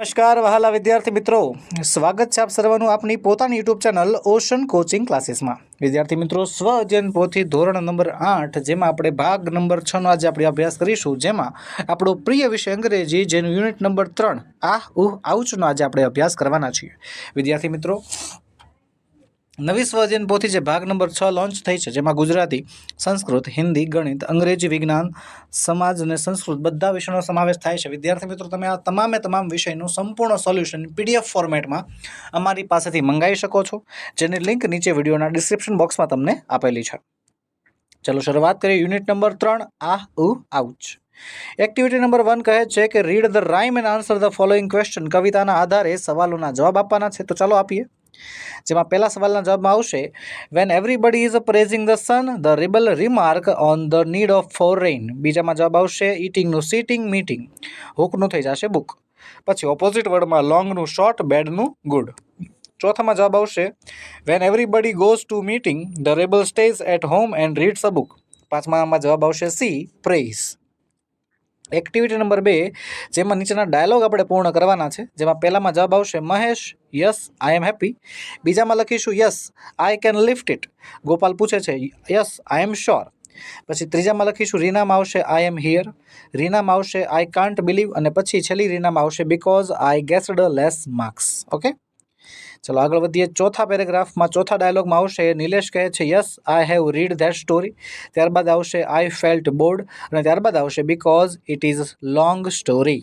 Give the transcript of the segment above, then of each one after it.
નમસ્કાર, વહાલા વિદ્યાર્થી મિત્રો. સ્વાગત છે આપ સર્વનું આપની પોતાની યુટ્યુબ ચેનલ ઓશન કોચિંગ ક્લાસીસમાં. વિદ્યાર્થી મિત્રો, સ્વ અધ્યયન પોથી ધોરણ નંબર આઠ, જેમાં આપણે ભાગ નંબર છનો આજે આપણે અભ્યાસ કરીશું, જેમાં આપણો પ્રિય વિષય અંગ્રેજી, જેનું યુનિટ નંબર ત્રણ, આ ઉહ, આઉચનો આજે આપણે અભ્યાસ કરવાના છીએ. વિદ્યાર્થી મિત્રો નવી સ્વજન પોથી જે ભાગ નંબર છ લોન્ચ થઈ છે, જેમાં ગુજરાતી, સંસ્કૃત, હિન્દી, ગણિત, અંગ્રેજી, વિજ્ઞાન, સમાજ અને સંસ્કૃત બધા વિષયનો સમાવેશ થાય છે. વિદ્યાર્થી મિત્રો, તમે આ તમામે તમામ વિષયનું સંપૂર્ણ સોલ્યુશન પીડીએફ ફોર્મેટમાં અમારી પાસેથી મંગાવી શકો છો, જેની લિંક નીચે વિડીયોના ડિસ્ક્રિપ્શન બોક્સમાં તમને આપેલી છે. ચલો શરૂઆત કરીએ યુનિટ નંબર ત્રણ, આ, ઉ આઉચ એક્ટિવિટી નંબર વન કહે છે કે read the rhyme and answer the following question કવિતાના આધારે સવાલોના જવાબ આપવાના છે. તો ચાલો આપીએ. જેમાં પહેલા સવાલના જવાબમાં આવશે when everybody is praising the sun the rebel remark on the need of for rain બીજામાં જવાબ આવશે ઇટિંગનું સીટિંગ મીટિંગ હુકનું થઈ જશે બુક પછી ઓપોઝિટ વર્ડમાં લોંગનું શોર્ટ બેડનું ગુડ ચોથામાં જવાબ આવશે when everybody goes to meeting the rebel stays at home and reads a book પાંચમામાં જવાબ આવશે સી પ્રેઇસ એક્ટિવિટી નંબર બે, જેમાં નીચેના ડાયલોગ આપણે પૂર્ણ કરવાના છે, જેમાં પહેલામાં જવાબ આવશે, Mahesh, yes I am happy બીજામાં લખીશું, yes I can lift it Gopal પૂછે છે, યસ આઈ એમ શ્યોર પછી ત્રીજામાં લખીશું, રીનામાં આવશે આઈ એમ હિયર રીનામાં આવશે આઈ કાન્ટ બિલીવ અને પછી છેલ્લી રીનામાં આવશે because I guessed less marks okay ચલો આગળ વધીએ. ચોથા પેરેગ્રાફમાં ચોથા ડાયલોગમાં આવશે, નિલેશ કહે છે yes I have read that story ત્યારબાદ આવશે આઈ ફેલ્ટ બોર્ડ અને ત્યારબાદ આવશે because it is long story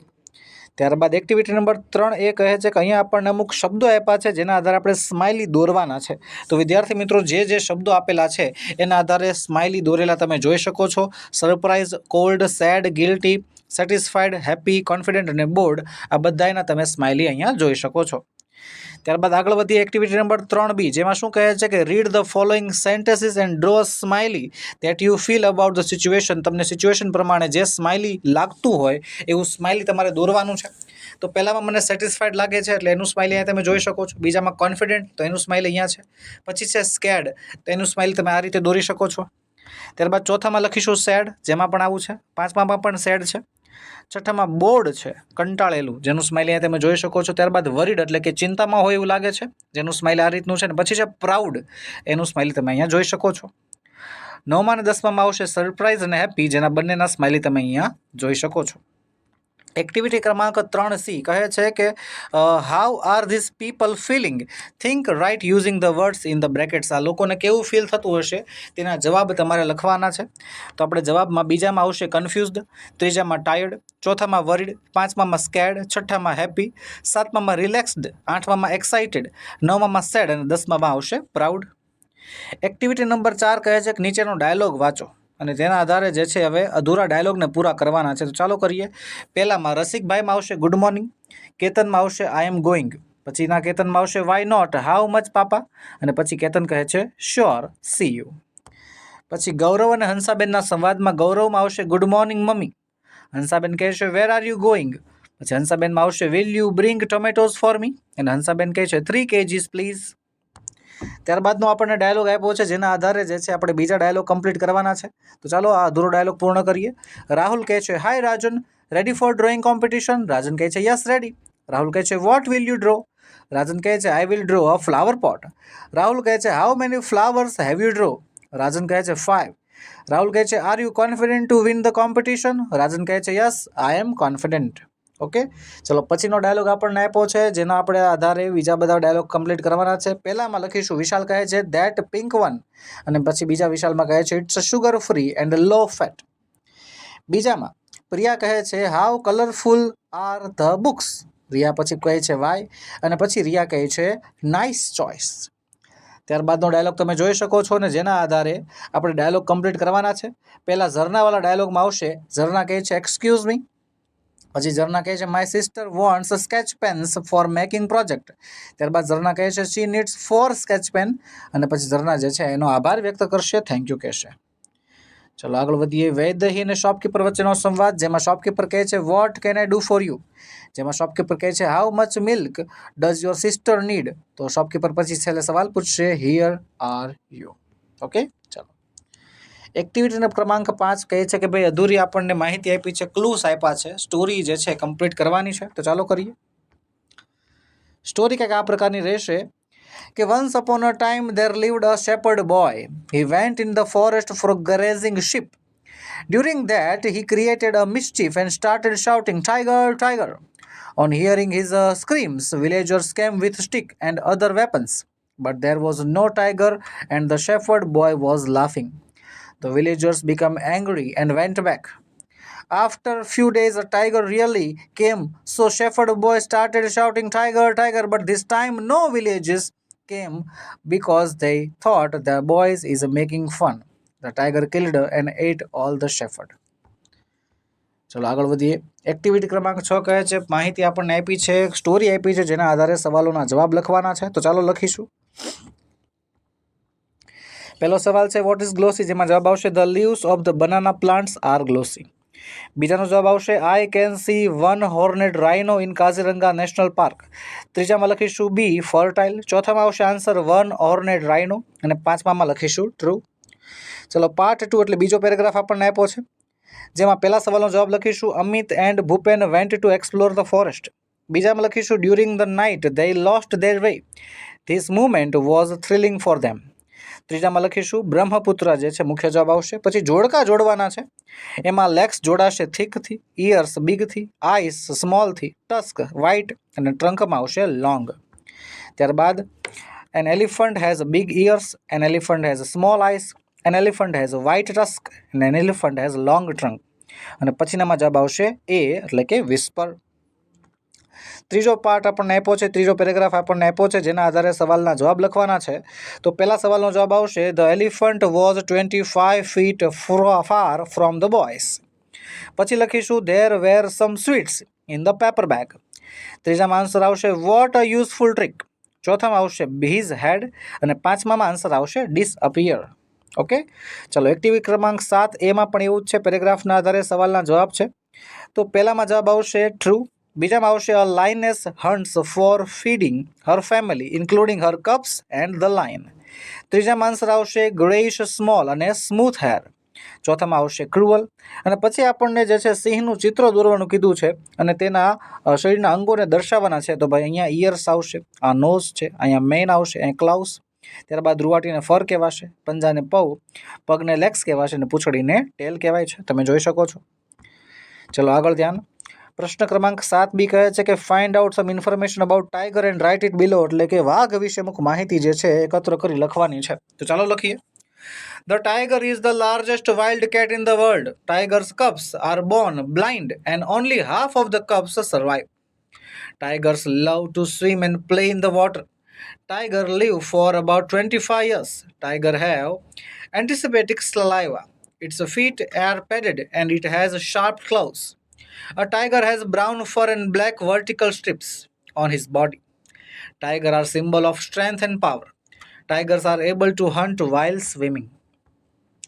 ત્યારબાદ એક્ટિવિટી નંબર ત્રણ એ કહે છે કે અહીંયા આપણને અમુક શબ્દો આપ્યા છે, જેના આધારે આપણે સ્માઇલી દોરવાના છે. તો વિદ્યાર્થી મિત્રો, જે જે શબ્દો આપેલા છે, એના આધારે સ્માઇલી દોરેલા તમે જોઈ શકો છો. Surprise cold sad guilty satisfied happy confident અને બોર્ડ આ બધાના તમે સ્માઇલી અહીંયા જોઈ શકો છો. ત્યારબાદ આગળ વધીએ એક્ટિવિટી નંબર ત્રણ બી જેમાં શું કહે છે કે read the following sentences and draw smiley that you feel about the situation તમને સિચ્યુએશન પ્રમાણે જે સ્માઇલી લાગતું હોય, એવું સ્માઇલી તમારે દોરવાનું છે. તો પહેલામાં મને સેટિસ્ફાઈડ લાગે છે, એટલે એનું સ્માઇલી અહીંયા તમે જોઈ શકો છો. બીજામાં કોન્ફિડન્ટ તો એનું સ્માઇલ અહીંયા છે. પછી છે સ્કેડ તો એનું સ્માઇલ તમે આ રીતે દોરી શકો છો. ત્યારબાદ ચોથામાં લખીશું સેડ જેમાં પણ આવું છે. પાંચમામાં પણ સેડ છે. છઠ્ઠામાં બોર્ડ છે, કંટાળેલું. જેનું સ્માઇલ અહીંયા તમે જોઈ શકો છો. ત્યારબાદ વરીડ એટલે કે ચિંતામાં હોય એવું લાગે છે. જેનું સ્માઇલ આ રીતનું છે ને. પછી છે પ્રાઉડ એનું સ્માઇલ તમે અહીંયા જોઈ શકો છો. નવમાં અને દસમામાં આવશે સરપ્રાઇઝ અને હેપી જેના બંનેના સ્માઇલી તમે અહીંયા જોઈ શકો છો. એક્ટિવિટી ક્રમાંક ત્રણ સી કહે છે કે how are this people feeling think write using the words in the brackets આ લોકોને કેવું ફીલ થતું હશે? તેના જવાબ તમારે લખવાના છે. તો આપણે જવાબમાં બીજામાં આવશે કન્ફ્યુઝડ ત્રીજામાં ટાયર્ડ ચોથામાં વરીડ પાંચમામાં સ્કેડ છઠ્ઠામાં હેપી સાતમામાં રિલેક્સ્ડ આઠમામાં એક્સાઇટેડ નવમામાં સેડ અને દસમામાં આવશે પ્રાઉડ એક્ટિવિટી નંબર ચાર કહે છે કે નીચેનો ડાયલોગ વાંચો. અને તેના આધારે જે છે હવે અધૂરા ડાયલોગને પૂરા કરવાના છે. તો ચાલો કરીએ. પહેલાંમાં રસિકભાઈમાં આવશે ગુડ મોર્નિંગ. કેતનમાં આવશે આઈ એમ ગોઈંગ પછીના કેતનમાં આવશે why not how much papa? અને પછી કેતન કહે છે શ્યોર સી યુ પછી ગૌરવ અને હંસાબેનના સંવાદમાં ગૌરવમાં આવશે ગુડ મોર્નિંગ, મમ્મી. હંસાબેન કહે છે વેર આર યુ ગોઈંગ પછી હંસાબેનમાં આવશે will you bring tomatoes for me અને હંસાબેન કહે છે થ્રી કેજીસ પ્લીઝ ત્યારબાદનો આપણને ડાયલોગ આપ્યો છે, જેના આધારે જે છે આપણે બીજા ડાયલોગ કમ્પ્લીટ કરવાના છે. તો ચાલો આ અધૂરો ડાયલોગ પૂર્ણ કરીએ. રાહુલ કહે છે hi Rajan ready for drawing competition Rajan કહે છે યસ રેડી રાહુલ કહે છે what will you draw Rajan કહે છે I will draw a flower pot Rahul કહે છે how many flowers have you draw Rajan કહે છે ફાઇવ રાહુલ કહે છે are you confident to win the competition Rajan કહે છે yes I am confident okay? ચલો, પછીનો ડાયલોગ આપણને આપ્યો છે, જેના આપણે આધારે બીજા બધા ડાયલોગ કમ્પ્લીટ કરવાના છે. પહેલામાં લખીશું, વિશાલ કહે છે ધેટ પિંક વન અને પછી બીજા વિશાલમાં કહે છે it's sugar free and low fat બીજામાં, પ્રિયા કહે છે how colourful are the books Riya પછી કહે છે વાય અને પછી રિયા કહે છે નાઇસ ચોઇસ ત્યારબાદનો ડાયલોગ તમે જોઈ શકો છો ને જેના આધારે આપણે ડાયલોગ કમ્પ્લીટ કરવાના છે. પહેલાં ઝરનાવાળા ડાયલોગમાં આવશે ઝરના કહે છે એક્સક્યુઝ મી પછી ઝરના કહે છે my sister wants sketch pens for making project ત્યારબાદ ઝરના કહે છે she needs for sketch pen અને પછી ઝરના જે છે, એનો આભાર વ્યક્ત કરશે થેન્ક યુ કહેશે. ચલો આગળ વધીએ વૈદહી અને શોપકીપર વચ્ચેનો સંવાદ, જેમાં શોપકીપર કહે છે what can I do for you જેમાં શોપકીપર કહે છે how much milk does your sister need તો શોપકીપર પછી છેલ્લે સવાલ પૂછશે હિયર આર યુ ઓકે ચલો. એક્ટિવિટીનો ક્રમાંક પાંચ કહે છે કે ભાઈ અધૂરી આપણને માહિતી આપી છે ક્લૂસ આપ્યા છે સ્ટોરી જે છે કમ્પ્લીટ કરવાની છે તો ચાલો કરીએ સ્ટોરી કંઈક આ પ્રકારની રહેશે કે once upon a time there lived a shepherd boy he went in the forest for grazing sheep that, he created a mischief and started shouting, Tiger, tiger. On hearing his uh, screams, villagers came with stick and other weapons. But there was no tiger, and the shepherd boy was laughing. The villagers became angry and went back. After few days, a tiger really came, so shepherd boy started shouting, Tiger, tiger. But this time, no villages came because they thought the boys is making fun. The tiger killed and ate all the shepherd. ચલો આગળ વધીએ activity ક્રમાંક છ કહે છે માહિતી આપણને આપી છે સ્ટોરી આપી છે જેના આધારે સવાલોના જવાબ લખવાના છે તો ચાલો લખીશું પહેલો સવાલ છે વોટ ઇઝ ગ્લોસી જેમાં જવાબ આવશે the leaves of the banana plants are glossy બીજાનો જવાબ આવશે I can see one horned rhino in Kaziranga national park ત્રીજામાં લખીશું બી ફર્ટાઇલ ચોથામાં આવશે આન્સર વન હોર્નેડ રાઇનો અને પાંચમામાં લખીશું ટ્રુ ચલો પાર્ટ ટુ એટલે બીજો પેરેગ્રાફ આપણને આપ્યો છે, જેમાં પહેલા સવાલનો જવાબ લખીશું Amit and Bhupen went to explore the forest બીજામાં લખીશું during the night they lost their way this movement was thrilling for them ત્રીજામાં લખીશું, બ્રહ્મપુત્ર જે છે, મુખ્ય જવાબ આવશે. પછી જોડકા જોડવાના છે. એમાં લેગ્સ જોડાશે થીકથી ઇયર્સ બિગથી આઈસ સ્મોલથી ટસ્ક વ્હાઇટ અને ટ્રંકમાં આવશે લોંગ ત્યારબાદ an elephant has big ears an elephant has small eyes an elephant has white tusk અને an elephant has long trunk અને પછીનામાં જવાબ આવશે એ એટલે કે વિસ્પર ત્રીજો પાર્ટ આપણને આપ્યો છે, ત્રીજો પેરેગ્રાફ આપણને આપ્યો છે, જેના આધારે સવાલના જવાબ લખવાના છે. તો પહેલા સવાલનો જવાબ આવશે the elephant was twenty five feet far from the boys પછી લખીશું there were some sweets in the paper bag ત્રીજામાં answer આવશે વોટ અ યુઝફુલ ટ્રીક ચોથામાં આવશે બીઝ હેડ અને પાંચમામાં આન્સર આવશે ડિસઅપિયર ઓકે ચલો એક્ટિવિટી ક્રમાંક સાત એમાં પણ એવું જ છે, પેરેગ્રાફના આધારે સવાલના જવાબ છે. તો પહેલામાં જવાબ આવશે ટ્રુ બીજામાં આવશે a lioness hunts for feeding her family including her cubs and the lion ત્રીજામાં answer આવશે ગ્રેઇશ સ્મોલ અને સ્મૂથ હેર ચોથામાં આવશે ક્રુઅલ અને પછી આપણને જે છે સિંહનું ચિત્ર દોરવાનું કીધું છે અને તેના શરીરના અંગોને દર્શાવવાના છે. તો ભાઈ અહીંયા ઇયર્સ આવશે, આ નોઝ છે, અહીંયા મેન આવશે, અહીંયા ક્લાઉસ ત્યારબાદ રૂવાટીને ફર કહેવાશે, પંજાને પવ પગને લેગ્સ કહેવાશે અને પૂંછડીને ટેલ કહેવાય છે. તમે જોઈ શકો છો. ચલો આગળ ધ્યાન. પ્રશ્ન ક્રમાંક સાત બી કહે છે કે find out some information about tiger and write it below એટલે કે વાઘ વિશે અમુક માહિતી જે છે એકત્ર કરી લખવાની છે તો ચાલો લખીએ The tiger is the largest wild cat in the world. Tiger's cubs are born blind and only half of the cubs survive. Tigers love to swim and play in the water. Tiger live for about 25 years. Tiger have anticipatic saliva. Its feet are padded and it has sharp claws. A tiger has brown fur and black vertical strips on his body. Tiger are symbol of strength and power. Tigers are able to hunt while swimming.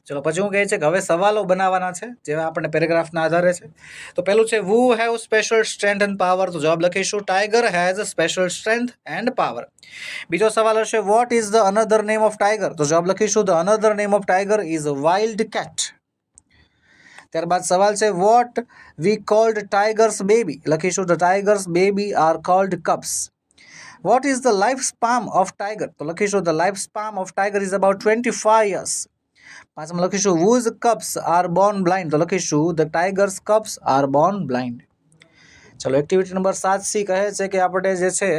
ચલો, પછી હું કહે છે કે હવે સવાલો બનાવવાના છે જેવા આપણે પેરેગ્રાફના આધારે છે તો પહેલું છે who have special strength and power તો જવાબ લખીશું tiger has special strength and power બીજો સવાલ હશે what is the another name of tiger તો જવાબ લખીશું the another name of tiger is wild cat ત્યારબાદ સવાલ છે what we called tigers baby લખીશું the tigers baby are called cubs what is the life span of tiger તો લખીશું the life span of tiger is about twenty five years પાંચમાં લખીશું whose cubs are born blind તો લખીશું the tigers cubs are born blind ચલો activity number સાત C કહે છે કે આપણે જે છે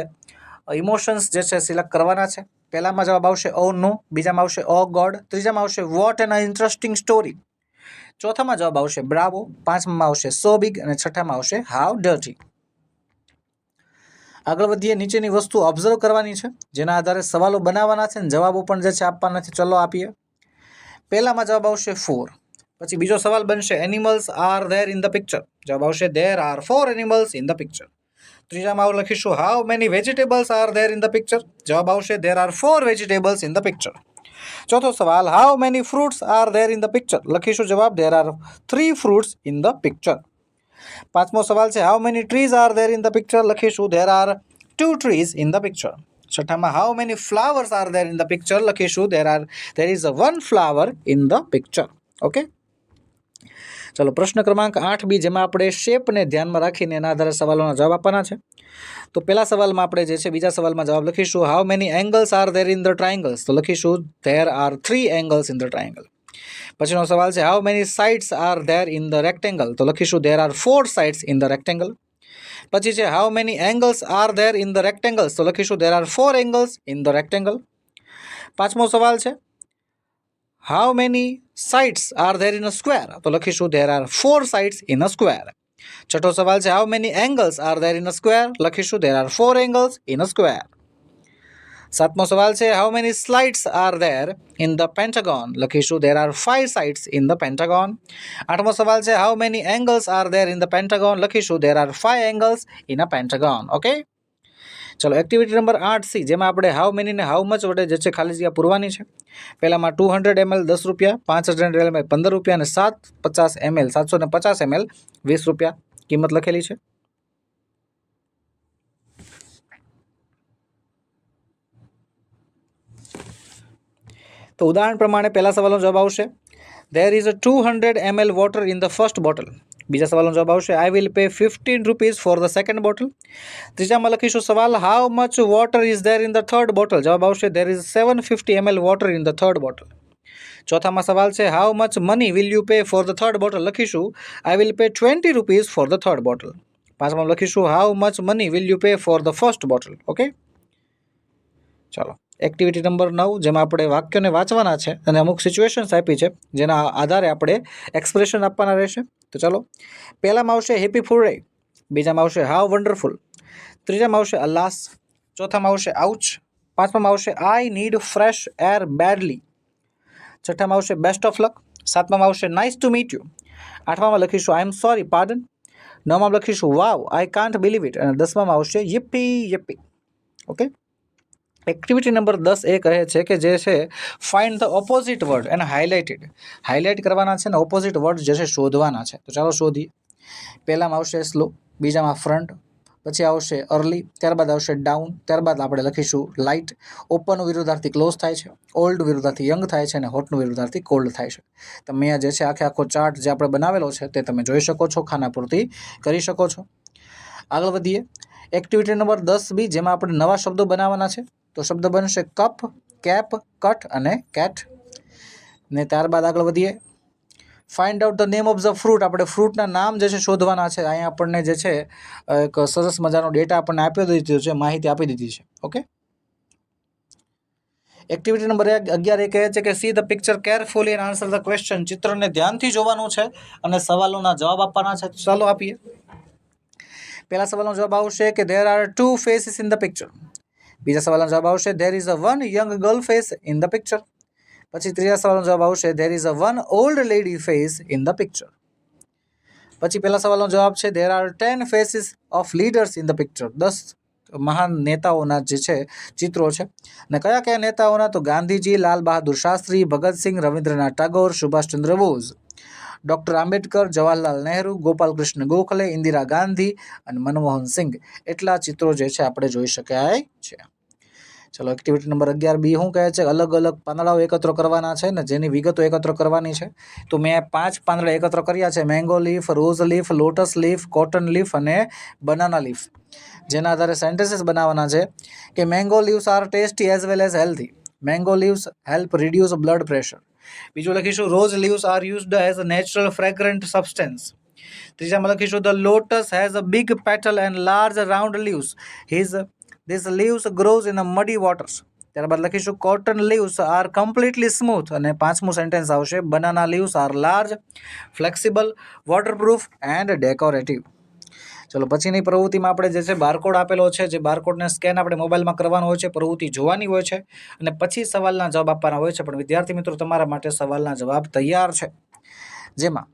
ઇમોશન્સ જે છે સિલેક્ટ કરવાના છે. પહેલામાં જવાબ આવશે ઓ નો બીજામાં આવશે ઓ ગોડ ત્રીજામાં આવશે વોટ એન ઇન્ટરેસ્ટિંગ સ્ટોરી ચોથામાં જવાબ આવશે બ્રાવો, પાંચમામાં આવશે સો બિગ અને છઠ્ઠામાં આવશે હાવ ડર્ટી. આગળ વધીએ, નીચેની વસ્તુ ઓબ્ઝર્વ કરવાની છે, જેના આધારે સવાલો બનાવવાના છે અને જવાબો પણ જે છે આપવાના છે, ચલો આપીએ. પહેલામાં જવાબ આવશે ફોર પછી બીજો સવાલ બનશે animals are there in the picture જવાબ આવશે there are four animals in the picture ત્રીજામાં આવું લખીશું how many vegetables are there in the picture જવાબ આવશે there are four vegetables in the picture ચોથો સવાલ how many fruits are there in the picture લખીશું જવાબ there are three fruits in the picture પાંચમો સવાલ છે how many trees are there in the picture લખીશું there are two trees in the picture છઠ્ઠામાં how many flowers are there in the picture લખીશું there are there is a one flower in the picture okay ચલો, પ્રશ્ન ક્રમાંક આઠ બી, જેમાં આપણે શેપને ધ્યાનમાં રાખીને એના આધારે સવાલોના જવાબ આપવાના છે. તો પહેલા સવાલમાં આપણે જે છે, બીજા સવાલમાં જવાબ લખીશું. How many angles are there in the triangles તો લખીશું there are three angles in the triangle પછીનો સવાલ છે how many sides are there in the rectangle તો લખીશું there are four sides in the rectangle પછી છે how many angles are there in the rectangles તો લખીશું there are four angles in the rectangle પાંચમો સવાલ છે how many sides are there in a square તો લખીશું there are four sides in a square છઠ્ઠો સવાલ છે how many angles are there in a square લખીશું there are four angles in a square સાતમો સવાલ છે how many slides are there in the pentagon લખીશું there are five sides in the pentagon આઠમો સવાલ છે how many angles are there in the pentagon લખીશું there are five angles in a pentagon okay ચલો activity number આઠ C જેમાં આપણે how many ને હાઉ મચ વડે જે છે ખાલી જગ્યા પૂરવાની છે. પહેલામાં ટુ હંડ્રેડ એમએલ દસ રૂપિયા, પાંચ હંડ્રેડ એમએલ પંદર રૂપિયા અને સાત પચાસ એમએલ સાતસો ને પચાસ એમએલ વીસ રૂપિયા કિંમત લખેલી છે. તો ઉદાહરણ પ્રમાણે પહેલા સવાલનો જવાબ આવશે. There is a two hundred ml water in the first bottle બીજા સવાલનો જવાબ આવશે I will pay fifteen rupees for the second bottle ત્રીજામાં લખીશું સવાલ how much water is there in the third bottle જવાબ આવશે there is seven fifty ml water in the third bottle ચોથામાં સવાલ છે how much money will you pay for the third bottle લખીશું I will pay twenty rupees for the third bottle પાંચમાં લખીશું how much money will you pay for the first bottle okay ચાલો activity number નવ, જેમાં આપણે વાક્યોને વાંચવાના છે અને અમુક સિચ્યુએશન્સ આપી છે, જેના આધારે આપણે એક્સપ્રેશન આપવાના રહેશે. તો ચાલો પહેલામાં આવશે હેપી ફૂલ ડે બીજામાં આવશે હાવ વન્ડરફુલ ત્રીજામાં આવશે અલ્લાસ ચોથામાં આવશે આઉચ પાંચમામાં આવશે I need fresh air badly છઠ્ઠામાં આવશે બેસ્ટ ઓફ લક સાતમામાં આવશે નાઇસ ટુ મીટ યુ આઠમામાં લખીશું આઈ એમ સોરી પાર્ડન નવમાં લખીશું wow I can't believe it અને દસમામાં આવશે yippee yippee okay activity number દસ એ કહે છે કે જે છે ફાઇન્ડ ધ ઓપોઝિટ વર્ડ એને હાઇલાઇટેડ હાઇલાઇટ કરવાના છે ને ઓપોઝિટ વર્ડ જે છે શોધવાના છે. તો ચાલો શોધીએ પહેલામાં આવશે સ્લો બીજામાં ફ્રન્ટ પછી આવશે અર્લી ત્યારબાદ આવશે ડાઉન ત્યારબાદ આપણે લખીશું લાઇટ ઓપનનું વિરુદ્ધાર્થી ક્લોઝ થાય છે. ઓલ્ડ વિરુદ્ધાર્થી યંગ થાય છે અને હોટનું વિરુદ્ધાર્થી કોલ્ડ થાય છે. તમે આ જે છે આખે આખો ચાર્ટ જે આપણે બનાવેલો છે તે તમે જોઈ શકો છો ખાના પૂરતી કરી શકો છો. આગળ વધીએ. એક્ટિવિટી નંબર દસ બી, જેમાં આપણે નવા શબ્દો બનાવવાના છે. તો શબ્દ બનશે કપ, કેપ કટ અને કેટ. ને ત્યારબાદ આગળ વધીએ. Find out the name of the fruit આપણે ફ્રૂટના નામ જે છે શોધવાના છે. અહીંયા આપણને જે છે, એક સરસ મજાનો ડેટા આપણને આપી દીધો છે માહિતી આપી દીધી છે. ઓકે એક્ટિવિટી નંબર અગિયાર એ કહે છે કે see the picture carefully and answer the question ચિત્રને ધ્યાનથી જોવાનું છે અને સવાલોના જવાબ આપવાના છે. ચાલો આપીએ. પહેલા સવાલનો જવાબ આવશે કે there are two faces in the picture બીજા સવાલનો જવાબ આવશે there is a one young girl face in the picture પછી ત્રીજા સવાલનો જવાબ આવશે there is a one old lady face in the picture પછી પહેલા સવાલનો જવાબ છે there are ten faces of leaders in the picture દસ મહાન નેતાઓના જે છે, ચિત્રો છે. અને કયા કયા નેતાઓના? તો ગાંધીજી, લાલ બહાદુર શાસ્ત્રી, ભગતસિંહ, રવિન્દ્રનાથ ટાગોર, સુભાષચંદ્ર બોઝ. ડૉક્ટર આંબેડકર, જવાહરલાલ નહેરુ, ગોપાલકૃષ્ણ ગોખલે, ઇન્દિરા ગાંધી અને મનમોહન સિંઘ. એટલા ચિત્રો જે છે આપણે જોઈ શકાય છે. ચલો એક્ટિવિટી નંબર અગિયાર બી શું કહે છે? અલગ અલગ પાંદડાઓ એકત્ર કરવાના છે ને જેની વિગતો એકત્ર કરવાની છે. તો મેં પાંચ પાંદડા એકત્ર કર્યા છે. Mango leaf, rose leaf, lotus leaf, cotton leaf અને બનાના લીફ. જેના આધારે સેન્ટેન્સીસ બનાવવાના છે કે mango leaves are tasty as well as healthy. Mango leaves help reduce blood pressure. બીજું લખીશું, rose leaves are used as a natural fragrant substance. ત્રીજામાં લખીશું, the lotus has a big petal and large round leaves. His, this leaves grows in a muddy waters. ત્યારબાદ લખીશું, cotton leaves are completely smooth. અને પાંચમું sentence આવશે, banana leaves are large, flexible, waterproof and decorative. ચલો, પછીની પ્રવૃત્તિમાં આપણે જે છે બારકોડ આપેલો છે, જે બારકોડને સ્કેન આપણે મોબાઈલમાં કરવાનો હોય છે, પ્રવૃત્તિ જોવાની હોય છે, અને પછી સવાલના જવાબ આપવાના હોય છે, પણ વિદ્યાર્થી મિત્રો, તમારા માટે સવાલના જવાબ તૈયાર છે. જેમાં,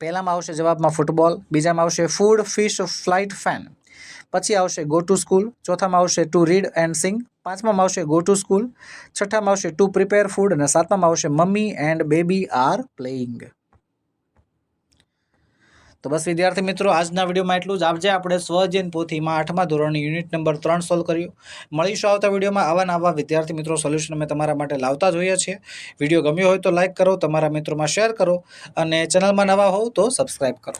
પહેલામાં આવશે જવાબમાં ફૂટબોલ બીજામાં આવશે ફૂડ ફિશ ફ્લાઇટ ફેન પછી આવશે ગો ટુ સ્કૂલ ચોથામાં આવશે ટુ રીડ એન્ડ સિંગ પાંચમામાં આવશે ગો ટુ સ્કૂલ છઠ્ઠામાં આવશે ટુ પ્રિપેર ફૂડ અને સાતમામાં આવશે mummy and baby are playing તો બસ વિદ્યાર્થી મિત્રો, આજના વિડીયોમાં એટલું જ. આપજે આપણે સ્વજન પોથીમાં આઠમા ધોરણની યુનિટ નંબર ત્રણ સોલ્વ કર્યું. મળીશું આવતા વિડીયોમાં આવા નવા વિદ્યાર્થી મિત્રો સોલ્યુશન અમે તમારા માટે લાવતા જોઈએ છીએ. વીડિયો ગમ્યો હોય તો લાઇક કરો, તમારા મિત્રોમાં શેર કરો અને ચેનલમાં નવા હોવ તો સબસ્ક્રાઈબ કરો.